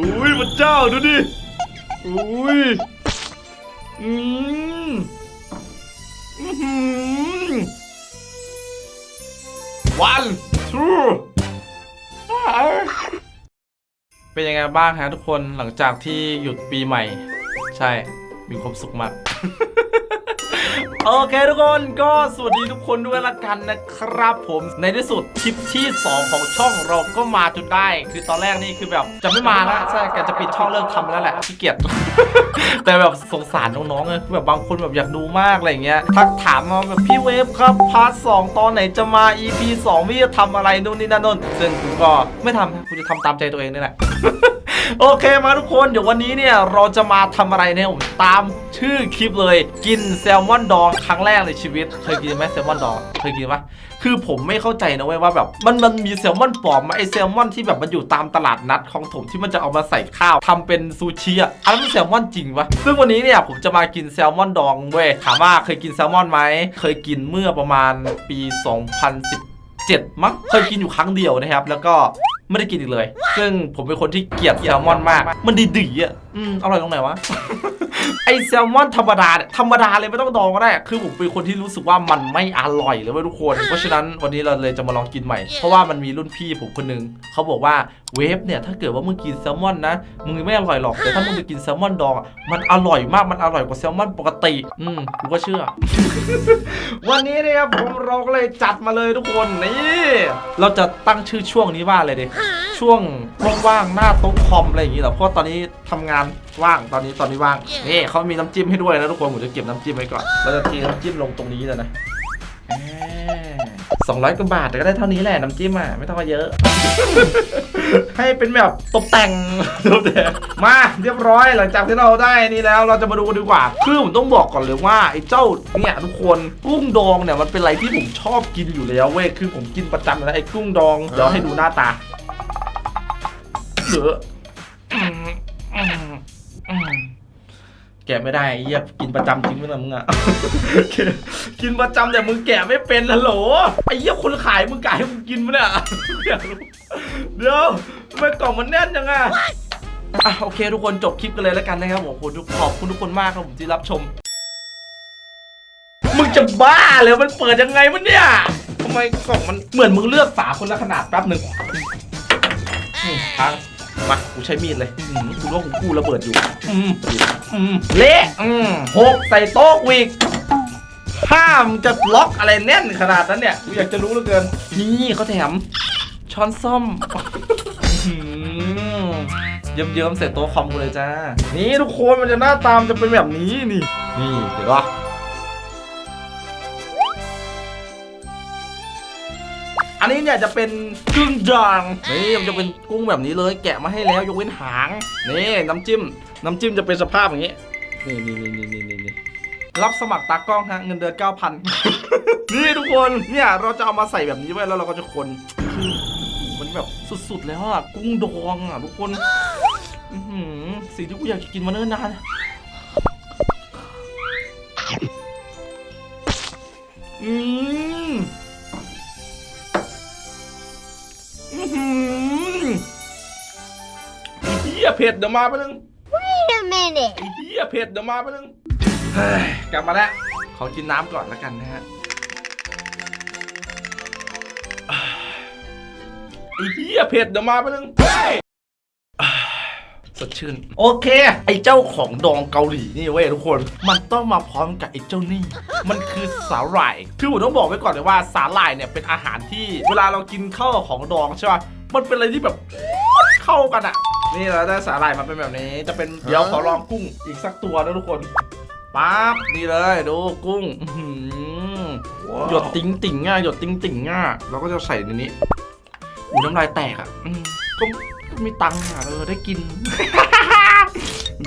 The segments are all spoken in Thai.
อุ้ยพระเจ้าดูดิอุ้ยอืมอื้อหือ one two เป็นยังไงบ้างฮะทุกคนหลังจากที่หยุดปีใหม่ ใช่ มีความสุขมาก โอเคทุกคนก็สวัสดีทุกคนด้วยละกันนะครับผมในที่สุดคลิปที่ 2 ของช่องเราก็มาจนได้ คือตอนแรกนี่คือแบบจะไม่มาแล้วใช่แกจะปิดช่องเลิกทำแล้วแหละขี้เกียจแต่แบบสงสารน้องๆไงคือแบบบางคนแบบอยากดูมากอะไรเงี้ยทักถามมาแบบพี่เวฟครับพาร์ทสองตอนไหนจะมา EP 2พี่จะทำอะไรนู่นนี่นั่นนู่นซึ่งกูก็ไม่ทำนะกูจะทำตามใจตัวเองนี่แหละ โอเคมาทุกคนเดี๋ยววันนี้เนี่ยเราจะมาทำอะไรเนี่ยผมตามชื่อคลิปเลย กินแซลมอนดองครั้งแรกในชีวิต เคยกินไหมแซลมอนดองเคยกินปะคือผมไม่เข้าใจนะเว้ยว่าแบบมันมันมีแซลมอนปลอมไหมไอแซลมอนที่แบบมันอยู่ตามตลาดนัดของผมที่มันจะเอามาใส่ข้าวทำเป็นซูชิอะอันนั้นแซลมอนจริงปะซึ่งวันนี้เนี่ยผมจะมากินแซลมอนดองเว้ยถามว่าเคยกินแซลมอนไหมเคยกินเมื่อประมาณปี 2010เจ็ดมั้งเคยกินอยู่ครั้งเดียวนะครับ แล้วก็ ไม่ได้กินอีกเลย ซึ่งผมเป็นคนที่เกลียดแซลมอนมาก มันดีๆอะ อืมอร่อยตรงไหนวะ ไอแซลมอนธรรมดาเนี่ยธรรมดาเลยไม่ต้องดองก็ได้ คือผมเป็นคนที่รู้สึกว่ามันไม่อร่อยเลยเว้ยทุกคน เพราะฉะนั้นวันนี้เราเลยจะมาลองกินใหม่ เพราะว่ามันมีรุ่นพี่ผมคนหนึงเขาบอกว่าเวฟเนี่ยถ้าเกิดว่ามึงกินแซลมอนนะ มึงไม่อร่อยหรอก แต่ถ้ามึงไปกินแซลมอนดองอะมันอร่อยมาก มันอร่อยกว่าแซลมอนปกติ อืมกูก็เชื่อ วันนี้นะครับผมเราก็เลยจัดมาเลยทุกคน นี่ เราจะตั้งชื่อช่วงนี้ว่าอะไรดีช่วงว่างๆหน้าโต๊ะคอมอะไรอย่างงี้เหรอเพราะตอนนี้ทำงานว่างตอนนี้ตอนนี้ว่างนี่เขามีน้ำจิ้มให้ด้วยนะทุกคนผมจะเก็บน้ำจิ้มไว้ก่อนเราจะเทน้ำจิ้มลงตรงนี้เลยนะสองร้อยกว่าบาทแต่ก็ได้เท่านี้แหละน้ำจิ้มอะไม่ต้องมาเยอะ ให้เป็นแบบตกแต่งตกแต่งมาเรียบร้อยหลังจากที่เราได้นี่แล้ว เราจะมาดูกันดีกว่าคือผมต้องบอกก่อนเลยว่าไอ้เจ้าเนี่ยทุกคนกุ้งดองเนี่ยมันเป็นอะไรที่ผมชอบกินอยู่แล้วเว้ยคือผมกินประจำเลยนะไอ้กุ้งดองเดี๋ยวให้ดูหน้าตา คือแกะไม่ได้ไอ้เหี้ยกินประจำจริงไหมล่ะมึงอะ กินประจำแต่มึงแกะไม่เป็นฮัลโหลไอ้เหี้ยคนขายมึงกายให้มึงกินมั้ยเนี่ยเดี๋ยวทำไมกล่องมันแน่นจังอะอะโอเค ทุกคนจบคลิปกันเลยแล้วกันนะครับผมขอบคุณทุกขอบคุณทุกคนมากครับผมที่รับชม มึงจะบ้าเลยมันเปิดยังไงมันเนี่ยทำไมกล่องมันเหมือนมึงเลือกฝาคนละขนาดแป๊บหนึ่งอืมพัง มากูใช้มีดเลยอืมกูว่ากูกู้ระเบิดอยู่อืมอืมเละอืมหกใส่โต๊ะวิกห้ามจะล็อกอะไรแน่นขนาดนั้นเนี่ยกูอยากจะรู้เหลือเกิน นี่เขาแถม ช้อนส้อมเยิ้มเยิ้มๆเสร็จโต๊ะคอมกูเลยจ้า นี่ทุกคนมันจะหน้าตามนจะเป็นแบบนี้นี่ นี่เดี๋ยวก่อน นนี้เนี่ยจะเป็นกึ่งดางนี่มันจะเป็นกุ้งแบบนี้เลยแกะมาให้แล้วยกเว้นหางนี่น้ำจิ้ม น้ำจิ้มจะเป็นสภาพอย่างนี้นี่นี่นี่นี่นี่นี่รับสมัครตากล้องฮะเงินเดือน9,000 นี่ทุกคนเนี่ยเราจะเอามาใส่แบบนี้ไว้แล้วเราก็จะคนคือมันแบบสุดๆแล้วอะกุ้งดองอะทุกคนอื้อหือสิ่งที่กูอยากจะกินมาเนิ่นนาน ยเผ็ดเดี๋ยวมาไปบนึง Wait a minute. ไอ้เหี้ยเผ็ดเดี๋ยวมาไปบนึงเฮ้ยกลับมาแล้ว ขอกินน้ำก่อนแล้วกันนะฮะไอ้เหี้ยเผ็ดเดี๋ยวมาไปบนึงเฮ้ยสดชื่น โอเค ไอ้เจ้าของดองเกาหลีนี่เว้ยทุกคน มันต้องมาพร้อมกับไอ้เจ้านี่ มันคือสาหร่าย คือผมต้องบอกไว้ก่อนเลยว่าสาหร่ายเนี่ยเป็นอาหารที่ เวลาเรากินข้าวกับของดองใช่ป่ะ มันเป็นอะไรที่แบบ เข้ากันอะ นี่เราได้สาหร่ายมาเป็นแบบนี้ จะเป็นเดี๋ยวขอลองกุ้งอีกสักตัวนะทุกคนปั๊บนี่เลยดูกุ้งอื้อหือหยดติ๋งติ๋งๆอะหยดติ๋งติ๋งๆอะเราก็จะใส่ในนี้อูน้ำลายแตกอะอืมก็ก็มีตังค์อะเออได้กิน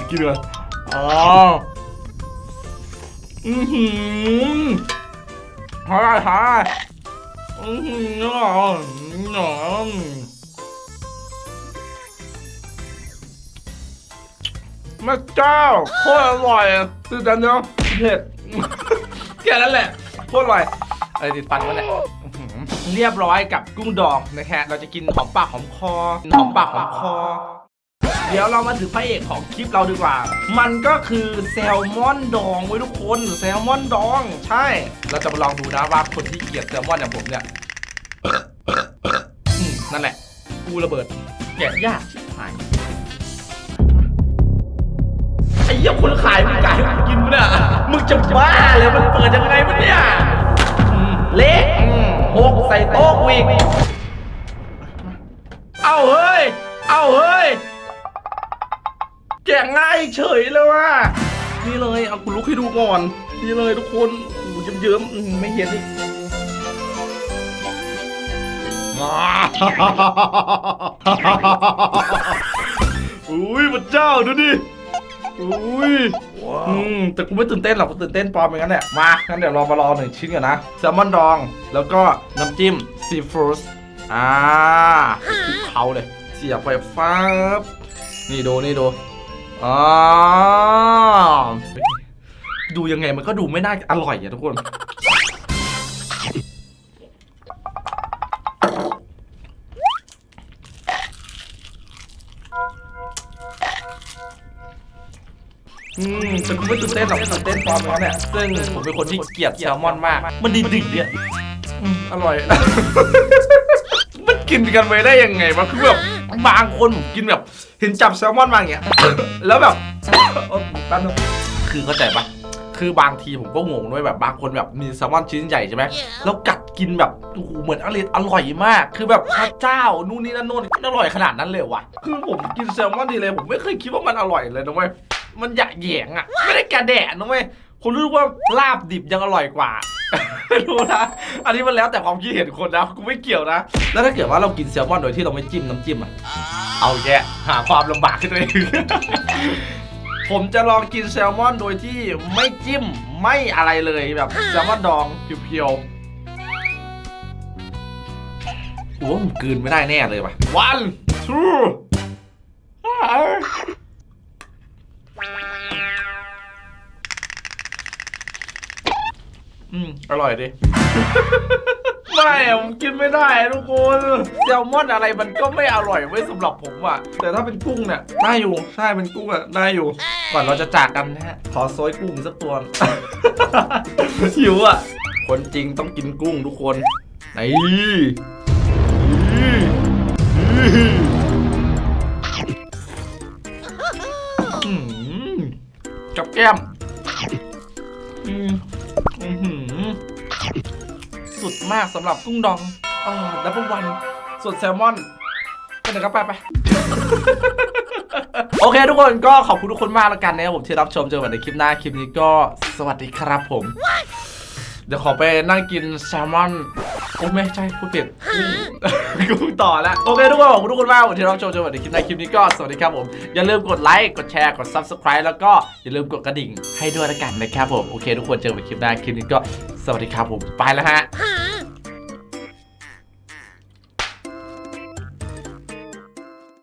กินเลยอ๋ออือหือฮายฮายอือหืออ๋อหนอแม่เจ้าโคตรอร่อยอะคือกันเนาะเผ็ดแค่นั้นแหละโคตรอร่อยอะไรติดฟันวะเนี่ยอื้อหือเรียบร้อยกับกุ้งดองนะฮะเราจะกินหอมปากหอมคอหอมปากหอมคอ เดี๋ยวเรามาถึงพระเอกของคลิปเราดีกว่า มันก็คือแซลมอนดองไว้ยทุกคนแซลมอนดอง ใช่ เราจะมาลองดูนะว่าคนที่เกลียดแซลมอนอย่างผมเนี่ยนั่นแหละ กูระเบิดแกะยากชิ เหี้ยคนขายมึงกายมึงกินมั้ยเนี่ยมึงจะบ้าเลยมันเปิดยังไงวะเนี่ยอืมเละอืมหกใส่โต๊ะกูอีกเอาเฮ้ย เอาเฮ้ยแกะง่ายเฉยเลยว่ะนี่เลยเอากูลุกให้ดูก่อน นี่เลยทุกคนโอ้โหเยิ้มๆอืมไม่เห็นอีกอุ้ยพระเจ้าดูดิ อุ้ยอืมแต่กูไม่ตื่นเต้นหรอกกูตื่นเต้นปลอมอย่างนั้นแหละมางั้นเดี๋ยวเรามารอหนึ่งชิ้นกันนะแซลมอนดอง แล้วก็น้ำจิ้มซีฟู้ดอ่าคลุกเขาเลย เสียบไปฟ้าบนี่ดูนี่ดูอ่าดูยังไงมันก็ดูไม่น่าอร่อยอะทุกคน อืมแต่กูไม่ตื่นเต้นหรอกตื่นเต้นปลอมแล้วเนี่ยซึ่งผมเป็นคนที่เกลียดแซลมอนมาก มันดิบๆเนี่ยอืมอร่อย มันกินกันไปได้ยังไงวะคือแบบบางคนผมกินแบบ เห็นจับแซลมอนมาอย่างเงี้ย แล้วแบบโอ๊ยแป๊บนึงคือเข้าใจปะคือบางทีผมก็งงด้วยแบบบางคนแบบมีแซลมอนชิ้นใหญ่ใช่ไหมแล้วกัดกินแบบโอ้โหเหมือนอร่อยอร่อยมาก คือแบบพระเจ้านู่นนี่นั่นโน่นมันอร่อยขนาดนั้นเลยเหรอวะคือผมกินแซลมอนทีเลยผมไม่เคยคิดว่ามันอร่อยเลยนะเว้ย มันหยะแหยงอะ ไม่ได้กระแดะนะเว้ยผมรู้ว่าลาบดิบยังอร่อยกว่า ไม่รู้นะ อันนี้มันแล้วแต่ความคิดเห็นคนนะกูไม่เกี่ยวนะ แล้วถ้าเกิดว่าเรากินแซลมอนโดยที่เราไม่จิ้มน้ำจิ้มอะ เอาแกหาความลำบากให้ตัวเองผมจะลองกินแซลมอนโดยที่ไม่จิ้มไม่อะไรเลยแบบแซลมอนดองเพียวๆกูว่าผมกลืนไม่ได้แน่เลยว่ะ one two อร่อยดิ ไม่อะผมกินไม่ได้ทุกคนแซลมอนอะไรมันก็ไม่อร่อยไว้ยสำหรับผมอะแต่ถ้าเป็นกุ้งเนี่ยได้อยู่ใช่เป็นกุ้งอะได้อยู่ ก่อนเราจะจากกันนะฮะขอโซยกุ้งอีกสักตัว หิวอะคนจริงต้องกินกุ้งทุกคนนี่อืมกับแก้ม มากสำหรับกุ้งดองอ่าดับเบิลวันส่วนแซลมอนไปไหนก็ไปไป โอเคทุกคนก็ขอบคุณทุกคนมากแล้วกันนะครับผมที่รับชมเจอกันในคลิปหน้าคลิปนี้ก็สวัสดีครับผม เดี๋ยวขอไปนั่งกินแซลมอนโอ้ไม่ใช่พูดผิดกุ้งต่อแล้วโอเคทุกคนขอบคุณทุกคนมากที่รับชมเจอกันในคลิปหน้าคลิปนี้ก็สวัสดีครับผม อย่าลืมกดไลค์กดแชร์กด subscribe แล้วก็อย่าลืมกดกระดิ่งให้ด้วยละกันนะครับผม โอเคทุกคนเจอกันในคลิปหน้าคลิปนี้ก็สวัสดีครับผมไปแล้วฮะ